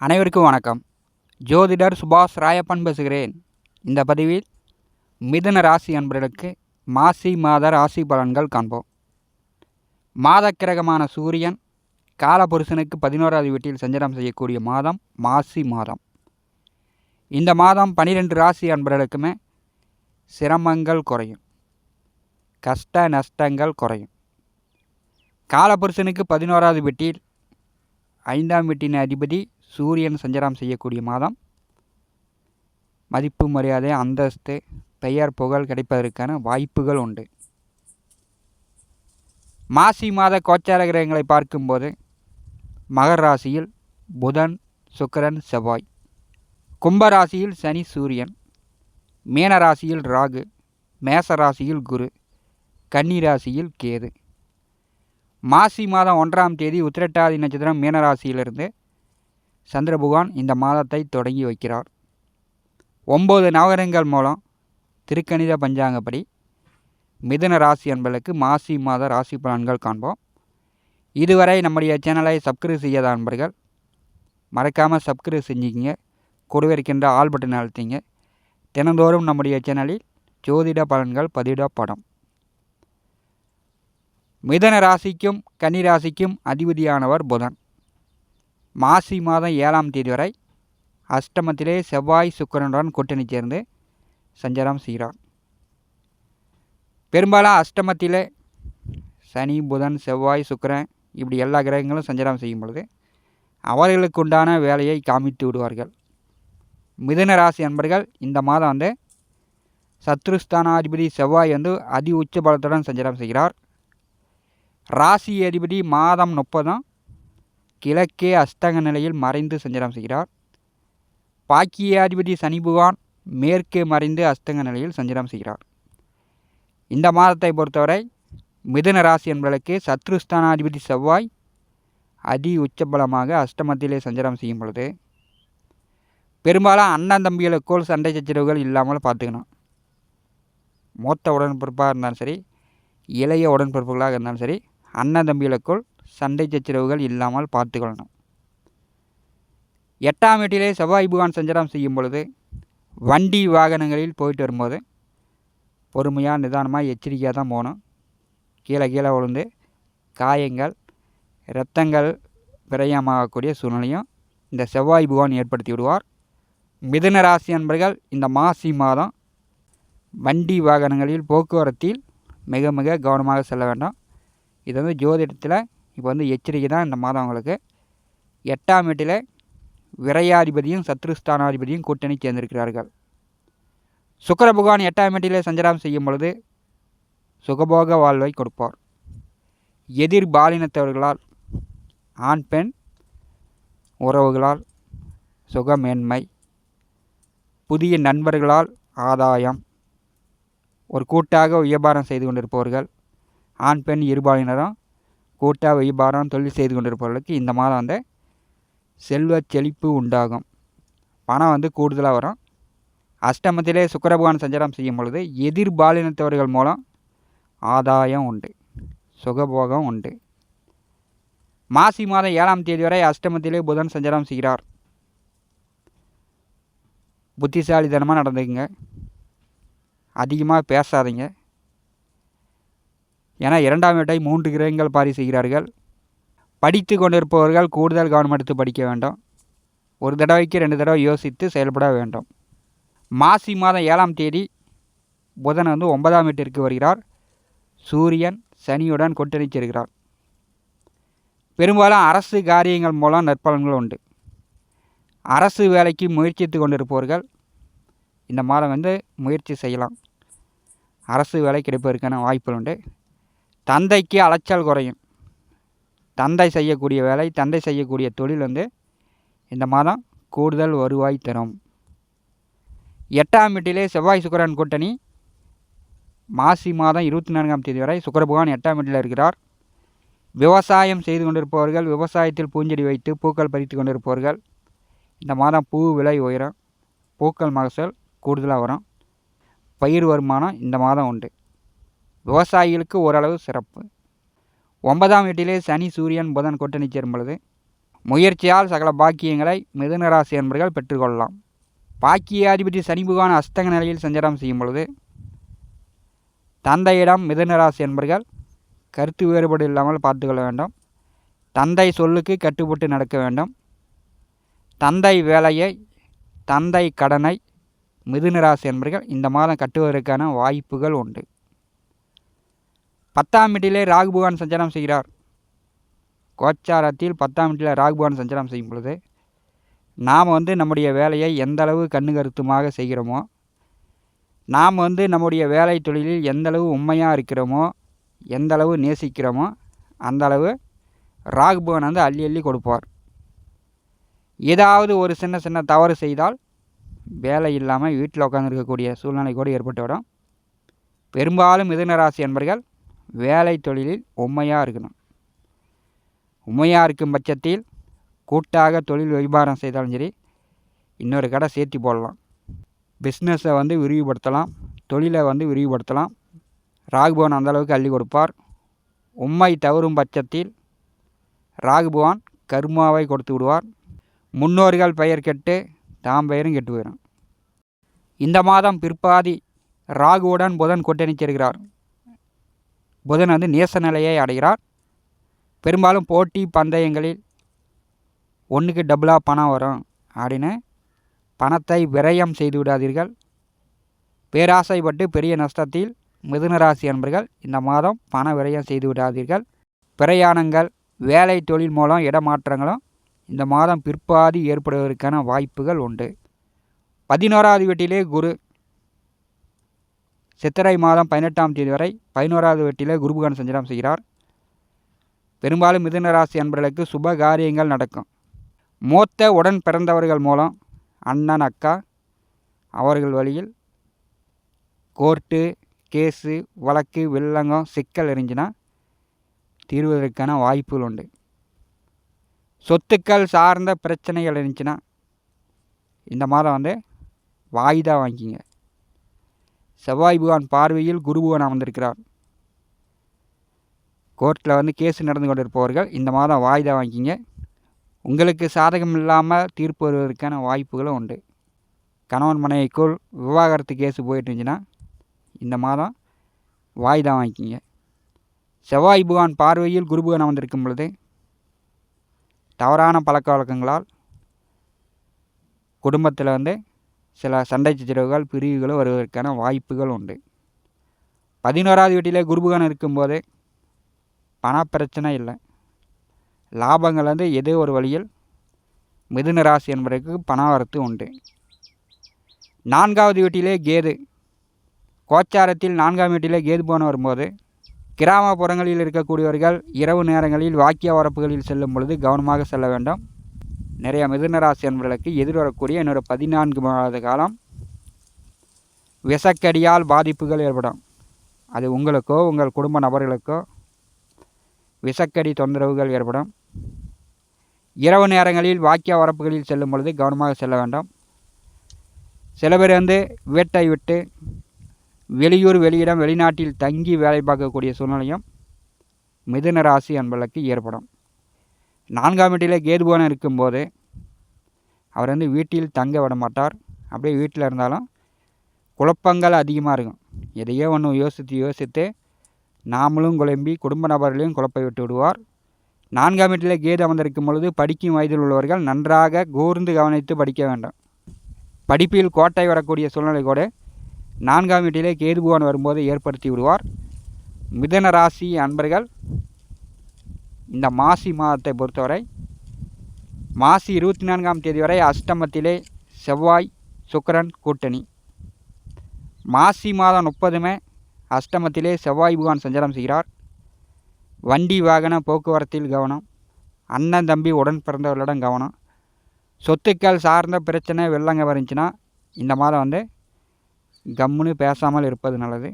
அனைவருக்கும் வணக்கம். ஜோதிடர் சுபாஷ் ராயப்பன் பேசுகிறேன். இந்த பதிவில் மிதுன ராசி அன்பர்களுக்கு மாசி மாத ராசி பலன்கள் காண்போம். மாதக்கிரகமான சூரியன் காலபுருஷனுக்கு பதினோராவது வீட்டில் சஞ்சாரம் செய்யக்கூடிய மாதம் மாசி மாதம். இந்த மாதம் பனிரெண்டு ராசி அன்பர்களுக்குமே சிரமங்கள் குறையும். கஷ்ட நஷ்டங்கள் குறையும். காலபுருஷனுக்கு பதினோராவது வீட்டில் ஐந்தாம் வீட்டின் அதிபதி சூரியன் சஞ்சாரம் செய்யக்கூடிய மாதம். மதிப்பு மரியாதை அந்தஸ்து பெயர் புகழ் கிடைப்பதற்கான வாய்ப்புகள் உண்டு. மாசி மாத கோச்சார கிரகங்களை பார்க்கும்போது மகர ராசியில் புதன் சுக்கரன் செவ்வாய். கும்ப ராசியில் சனி சூரியன். மீன ராசியில் ராகு. மேச ராசியில் குரு. கன்னி ராசியில் கேது. மாசி மாதம் ஒன்றாம் தேதி உத்திரட்டாதி நட்சத்திரம் மீனராசியிலிருந்து சந்திரபுகான் இந்த மாதத்தை தொடங்கி வைக்கிறார். ஒம்பது நவகரங்கள் மூலம் திருக்கணித பஞ்சாங்கப்படி மிதுன ராசி என்பதற்கு மாசி மாத ராசி பலன்கள் காண்போம். இதுவரை நம்முடைய சேனலை சப்ஸ்கிரைப் செய்யாத நண்பர்கள் மறக்காமல் சப்ஸ்கிரைப் செஞ்சுக்கிங்க. கூடவே இருக்கின்ற ஆல் பட்டன் அழுத்திங்க தினந்தோறும் நம்முடைய சேனலில் ஜோதிட பலன்கள் பதிவிடப்படும். மிதன ராசிக்கும் கன்னி ராசிக்கும் அதிபதியானவர் புதன். மாசி மாதம் ஏழாம் தேதி வரை அஷ்டமத்திலே செவ்வாய் சுக்கரனுடன் கூட்டணி சேர்ந்து சஞ்சாரம் செய்கிறார். பெரும்பாலும் அஷ்டமத்திலே சனி புதன் செவ்வாய் சுக்கரன் இப்படி எல்லா கிரகங்களும் சஞ்சாரம் செய்யும் பொழுது அவர்களுக்கு உண்டான வேலையை காமித்து விடுவார்கள். மிதுன ராசி அன்பர்கள் இந்த மாதம் வந்து சத்ருஸ்தானாதிபதி செவ்வாய் வந்து அதி உச்ச பலத்துடன் சஞ்சாரம் செய்கிறார். ராசி அதிபதி மாதம் முப்பதும் கிழக்கே அஸ்தங்க நிலையில் மறைந்து சஞ்சாரம் செய்கிறார். பாக்கியாதிபதி சனி மேற்கே மறைந்து அஸ்தங்க நிலையில் சஞ்சாரம் செய்கிறார். இந்த மாதத்தை பொறுத்தவரை மிதுன ராசி என்பதற்கு சத்ருஸ்தானாதிபதி செவ்வாய் அதி உச்சபலமாக அஷ்டமத்திலே சஞ்சாரம் செய்யும் பொழுது பெரும்பாலும் அண்ணன் தம்பிகளுக்குள் சண்டை சச்சரவுகள் இல்லாமல் பார்த்துக்கணும். மூத்த உடன்பிறப்பாக இருந்தாலும் சரி இளைய உடன்பிறப்புகளாக இருந்தாலும் சரி அண்ணன் தம்பிகளுக்குள் சண்டை சச்சரவுகள் இல்லாமல் பார்த்துக்கொள்ளணும். எட்டாம் வீட்டிலே செவ்வாய் புகான் சஞ்சாரம் செய்யும் பொழுது வண்டி வாகனங்களில் போயிட்டு வரும்போது பொறுமையாக நிதானமாக எச்சரிக்கையாக தான் போகணும். கீழே கீழே விழுந்து காயங்கள் இரத்தங்கள் விரயமாகக்கூடிய சூழ்நிலையும் இந்த செவ்வாய் புகான் ஏற்படுத்தி விடுவார். மிதுன ராசி அன்பர்கள் இந்த மாசி மாதம் வண்டி வாகனங்களில் போக்குவரத்தில் மிக மிக கவனமாக செல்ல வேண்டும். இது வந்து ஜோதிடத்தில் இப்போ வந்து எச்சரிக்கை தான் இந்த மாதம் அவங்களுக்கு. எட்டாம் வீட்டில் விரையாதிபதியும் சத்ருஸ்தானாதிபதியும் கூட்டணி சேர்ந்திருக்கிறார்கள். சுக்கர பகவான் எட்டாம் வீட்டிலே சஞ்சாரம் செய்யும் பொழுது சுகபோக வாழ்வை கொடுப்பார். எதிர் பாலினத்தவர்களால் ஆண் பெண் உறவுகளால் சுகமேன்மை புதிய நண்பர்களால் ஆதாயம் ஒரு கூட்டாக வியாபாரம் செய்து கொண்டிருப்பவர்கள் ஆண் பெண் இருபாலினரும் கூட்டாக வியாபாரம் தொழில் செய்து கொண்டிருப்பவர்களுக்கு இந்த மாதம் வந்து செல்வ செழிப்பு உண்டாகும். பணம் வந்து கூடுதலாக வரும். அஷ்டமத்திலே சுக்கரபகவான் சஞ்சாரம் செய்யும் பொழுது எதிர்பாலினத்தவர்கள் மூலம் ஆதாயம் உண்டு சுகபோகம் உண்டு. மாசி மாதம் ஏழாம் தேதி வரை அஷ்டமத்திலே புதன் சஞ்சாரம் செய்கிறார். புத்திசாலித்தனமாக நடந்துக்குங்க. அதிகமாக பேசாதீங்க. ஏன்னா இரண்டாம் வீட்டை மூன்று கிரகங்கள் பாரி செய்கிறார்கள். படித்து கொண்டிருப்பவர்கள் கூடுதல் கவனம் எடுத்து படிக்க வேண்டும். ஒரு தடவைக்கு ரெண்டு தடவை யோசித்து செயல்பட வேண்டும். மாசி மாதம் ஏழாம் தேதி புதன் வந்து ஒன்பதாம் வீட்டிற்கு வருகிறார். சூரியன் சனியுடன் கொட்டணிச்சிருக்கிறார் பெரும்பாலும் அரசு காரியங்கள் மூலம் நற்பலன்கள் உண்டு. அரசு வேலைக்கு முயற்சித்து கொண்டிருப்பவர்கள் இந்த மாதம் வந்து முயற்சி செய்யலாம். அரசு வேலை கிடைப்பதற்கான வாய்ப்புகள் உண்டு. தந்தைக்கு அலைச்சல் குறையும். தந்தை செய்யக்கூடிய வேலை தந்தை செய்யக்கூடிய தொழில் வந்து இந்த மாதம் கூடுதல் வருவாய் தரும். எட்டாம் வீட்டிலே செவ்வாய் சுக்கரன் கூட்டணி. மாசி மாதம் இருபத்தி நான்காம் தேதி வரை சுக்கர பகவான் எட்டாம் வீட்டில் இருக்கிறார். விவசாயம் செய்து கொண்டிருப்பவர்கள் விவசாயத்தில் பூஞ்செடி வைத்து பூக்கள் பறித்து கொண்டிருப்பவர்கள் இந்த மாதம் பூ விலை உயரும். பூக்கள் மகசூல் கூடுதலாக வரும். பயிர் வருமானம் இந்த மாதம் உண்டு. விவசாயிகளுக்கு ஓரளவு சிறப்பு. ஒன்பதாம் வீட்டிலே சனி சூரியன் புதன் கூட்டணி சேரும் பொழுது முயற்சியால் சகல பாக்கியங்களை மிதுனராசி என்பர்கள் பெற்றுக்கொள்ளலாம். பாக்கியாதிபதி சனிபுகான அஸ்தங்க நிலையில் சஞ்சாரம் செய்யும் பொழுது தந்தையிடம் மிதுனராசி என்பர்கள் கருத்து வேறுபாடு இல்லாமல் பார்த்துக்கொள்ள வேண்டும். தந்தை சொல்லுக்கு கட்டுப்பட்டு நடக்க வேண்டும். தந்தை வேலையை தந்தை கடனை மிதுனராசி என்பர்கள் இந்த மாதம் கட்டுவதற்கான வாய்ப்புகள் உண்டு. பத்தாம் வீட்டிலே ராகு பகவான் சஞ்சாரம் செய்கிறார். கோச்சாரத்தில் பத்தாம் வீட்டில் ராகு பகவான் சஞ்சாரம் செய்யும் பொழுது நாம் வந்து நம்முடைய வேலையை எந்த அளவு கண்ணு கருத்துமாக செய்கிறோமோ நாம் வந்து நம்முடைய வேலை தொழிலில் எந்தளவு உண்மையாக இருக்கிறோமோ எந்தளவு நேசிக்கிறோமோ அந்தளவு ராகுபவன் ராகு பகவான் வந்து அள்ளி அள்ளி கொடுப்பார். ஏதாவது ஒரு சின்ன சின்ன தவறு செய்தால் வேலை இல்லாமல் வீட்டில் உட்காந்துருக்கக்கூடிய சூழ்நிலை கூட ஏற்பட்டுவிடும் பெரும்பாலும் மிதுன ராசி என்பர்கள் வேலை தொழிலில் உண்மையாக இருக்கணும். உண்மையாக இருக்கும் பட்சத்தில் கூட்டாக தொழில் வியாபாரம் செய்தாலும் சரி இன்னொரு கடை சேர்த்து போடலாம். பிஸ்னஸை வந்து விரிவுபடுத்தலாம். தொழிலை வந்து விரிவுபடுத்தலாம். ராகுபவன் அந்தளவுக்கு அள்ளி கொடுப்பார். உண்மை தவறும் பட்சத்தில் ராகுபவான் கர்மாவை கொடுத்து விடுவார். முன்னோர்கள் பெயர் கெட்டு தாம் பெயரும் கெட்டு போயிடும் இந்த மாதம் பிற்பாதி ராகுவுடன் புதன் கூட்டணி சேர்கிறார். புதன் வந்து நேச நிலையை அடைகிறார். பெரும்பாலும் போட்டி பந்தயங்களில் ஒன்றுக்கு டபுளாக பணம் வரும் அப்படின்னு பணத்தை விரயம் செய்து விடாதீர்கள். பேராசைப்பட்டு பெரிய நஷ்டத்தில் மிதுனராசி அன்பர்கள் இந்த மாதம் பண விரயம் செய்து விடாதீர்கள். பிரயாணங்கள் வேலை தொழில் மூலம் இடமாற்றங்களும் இந்த மாதம் பிற்பாதி ஏற்படுவதற்கான வாய்ப்புகள் உண்டு. பதினோராவது வீட்டிலே குரு சித்திரை மாதம் பதினெட்டாம் தேதி வரை பதினோராவது வெட்டியில் குருபகான் சஞ்சாரம் செய்கிறார். பெரும்பாலும் மிதுன ராசி அன்பர்களுக்கு சுப காரியங்கள் நடக்கும். மூத்த உடன் பிறந்தவர்கள் மூலம் அண்ணன் அக்கா அவர்கள் வழியில் கோர்ட்டு கேஸு வழக்கு வில்லங்கம் சிக்கல் இருந்துச்சுன்னா தீர்வதற்கான வாய்ப்புகள் உண்டு. சொத்துக்கள் சார்ந்த பிரச்சனைகள் இருந்துச்சுன்னா இந்த மாதம் வந்து வாய்தா வாங்கிங்க. செவ்வாய் புகான் பார்வையில் குருபுகான் அமர்ந்திருக்கிறார். கோர்ட்டில் வந்து கேஸ் நடந்து கொண்டிருப்பவர்கள் இந்த மாதம் வாய்தா வாங்கிக்கிங்க உங்களுக்கு சாதகம் இல்லாமல் தீர்ப்பு வருவதற்கான வாய்ப்புகளும் உண்டு. கணவன் மனைவிக்குள் விவாகரத்து கேஸு போயிட்டு இருந்துச்சுன்னா இந்த மாதம் வாய்தா வாங்கிக்கிங்க. செவ்வாய் புகான் பார்வையில் குரு பகவான் அமர்ந்திருக்கும் பொழுது தவறான பழக்க வழக்கங்களால் குடும்பத்தில் வந்து சில சண்டை சச்சரவுகள் பிரிவுகளும் வருவதற்கான வாய்ப்புகள் உண்டு. பதினோராவது வீட்டிலே குருபுகன் இருக்கும்போது பணப்பிரச்சனை இல்லை. லாபங்கள் வந்து ஏதோ ஒரு வழியில் மிதுன ராசி என்பதற்கு பண வரத்து உண்டு. நான்காவது வீட்டிலே கேது. கோச்சாரத்தில் நான்காம் வீட்டிலே கேது போன வரும்போது கிராமப்புறங்களில் இருக்கக்கூடியவர்கள் இரவு நேரங்களில் வாக்கிய வரப்புகளில் செல்லும் பொழுது கவனமாக செல்ல வேண்டும். நிறைய மிதுனராசி என்பவர்களுக்கு எதிர்வரக்கூடிய இன்னொரு பதினான்கு மாத காலம் விஷக்கடியால் பாதிப்புகள் ஏற்படும். அது உங்களுக்கோ உங்கள் குடும்ப நபர்களுக்கோ விஷக்கடி தொந்தரவுகள் ஏற்படும். இரவு நேரங்களில் வாக்கிய வரப்புகளில் செல்லும் பொழுது கவனமாக செல்ல வேண்டும். சில பேர் வந்து வீட்டை விட்டு வெளியூர் வெளியிடம் வெளிநாட்டில் தங்கி வேலை பார்க்கக்கூடிய சூழ்நிலையும் மிதுன ராசி அன்பர்களுக்கு ஏற்படும். நான்காம் வீட்டில் கேதுபவனம் இருக்கும்போது அவர் வந்து வீட்டில் தங்க விட மாட்டார் அப்படியே வீட்டில் இருந்தாலும் குழப்பங்கள் அதிகமாக இருக்கும். எதையோ ஒன்று யோசித்து யோசித்து நாமளும் குழம்பி குடும்ப நபர்களையும் குழப்ப விட்டு விடுவார். நான்காம் வீட்டில் கேது அமர்ந்திருக்கும் பொழுது படிக்கும் வயதில் உள்ளவர்கள் நன்றாக கூர்ந்து கவனித்து படிக்க வேண்டும். படிப்பில் கோட்டை வரக்கூடிய சூழ்நிலை கூட நான்காம் வீட்டிலே கேது பகவான் வரும்போது ஏற்படுத்தி விடுவார். மிதன ராசி அன்பர்கள் இந்த மாசி மாதத்தை பொறுத்தவரை மாசி இருபத்தி நான்காம் தேதி வரை அஷ்டமத்திலே செவ்வாய் சுக்கரன் கூட்டணி. மாசி மாதம் முப்பதுமே அஷ்டமத்திலே செவ்வாய் புகான் சஞ்சாரம் செய்கிறார். வண்டி வாகன போக்குவரத்தில் கவனம். அண்ணன் தம்பி உடன் பிறந்தவர்களிடம் கவனம். சொத்துக்கள் சார்ந்த பிரச்சனை வெள்ளங்க வந்துச்சுன்னா இந்த மாதம் வந்து கம்முன்னு பேசாமல் இருப்பது நல்லது.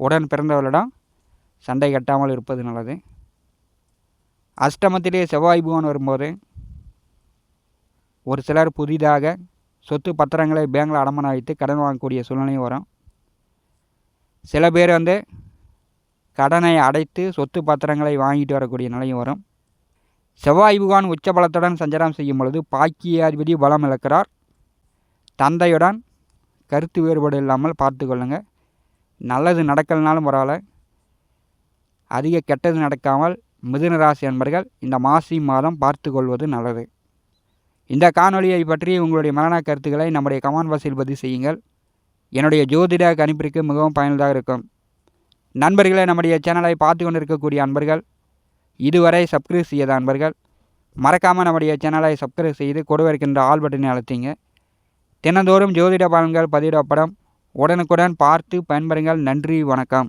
உடன் பிறந்தவர்களிடம் சண்டை கட்டாமல் இருப்பது நல்லது. அஷ்டமத்திலே செவ்வாய் புவன் வரும்போது ஒரு சிலர் புதிதாக சொத்து பத்திரங்களை பேங்கில் அடமானம் வைத்து கடன் வாங்கக்கூடிய சூழ்நிலையும் வரும். சில பேர் வந்து கடனை அடைத்து சொத்து பத்திரங்களை வாங்கிட்டு வரக்கூடிய நிலையும் வரும். செவ்வாய் புகான் உச்ச பலத்துடன் சஞ்சாரம் செய்யும் பொழுது பாக்கியாதிபதி பலம் இழக்கிறார். தந்தையுடன் கருத்து வேறுபாடு இல்லாமல் பார்த்து கொள்ளுங்கள் நல்லது நடக்கலனாலும் பரவாயில்ல. அதிக கெட்டது நடக்காமல் மிதுன ராசி அன்பர்கள் இந்த மாசி மாதம் பார்த்து கொள்வது நல்லது. இந்த காணொலியை பற்றி உங்களுடைய மரண கருத்துக்களை நம்முடைய கமெண்ட் பாக்ஸில் பதிவு செய்யுங்கள். என்னுடைய ஜோதிட கணிப்பிற்கு மிகவும் பயனுள்ளதாக இருக்கும். நண்பர்களே நம்முடைய சேனலை பார்த்து கொண்டிருக்கக்கூடிய அன்பர்கள் இதுவரை சப்ஸ்கிரைப் செய்யாத அன்பர்கள் மறக்காமல் நம்முடைய சேனலை சப்ஸ்கிரைப் செய்து கொடுவருக்கின்ற ஆல் பட்டனை அழுத்திங்க. தினந்தோறும் ஜோதிட பலன்கள் பதிவிடப்படும். உடனுக்குடன் பார்த்து பயன்பெறுங்கள். நன்றி வணக்கம்.